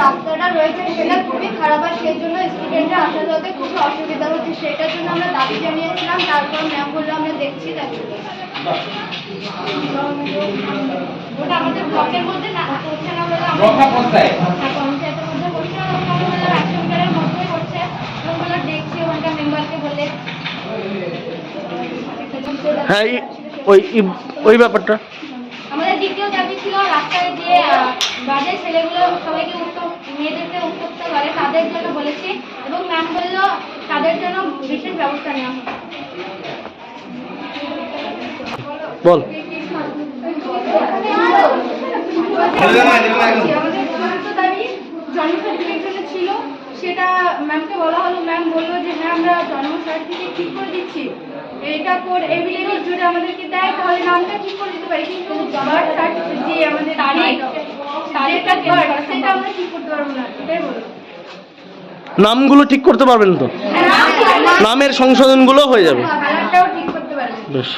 রাস্তাটা রয়েছে সেটা খুবই খারাপ আর সেই জন্য স্টুডেন্টরা আসা যাওয়াতে অসুবিধা হচ্ছে সেটার জন্য আমরা দাবি জানিয়েছিলাম তারপর ম্যাম বলল দেখছি দেখছি ওটা আমাদের ব্লকের মধ্যে না হচ্ছে না বলে পঞ্চায়েতের মধ্যে করছে না মিটারের মধ্যে করছে এবং দেখছি ওখানকার মেম্বারকে বলে হ্যাঁ ওই ওই ব্যাপারটা। আমাদের দ্বিতীয় দাবি ছিল রাস্তায় যে বাজে ছেলেগুলো সবাইকে মেয়েদেরকে উত্তপ্ত করে তাদের জন্য বলেছি এবং ম্যাম বলল তাদের জন্য বিশেষ ব্যবস্থা নেওয়া হবে বল। ছিল সেটা ম্যামকে বলা হলো। ম্যাম বলল যে হ্যাঁ আমরা জন্ম সার্টিফিকেট ঠিক করে দিচ্ছি। এটা কোড এভিডেন্স যদি আমাদেরকে দেয় তাহলে নামটা ঠিক করে দিতে পারি। কিন্তু বার্থ সার্টিফিকেট যে আমাদের তারিখ তারিখটা বার্থ সেটা আমরা ঠিক করতে পারব না এটাই বলো নামগুলো ঠিক করতে পারবেন তো? নাম নামের সংশোধনগুলো হয়ে যাবে। পারবে। বেশ।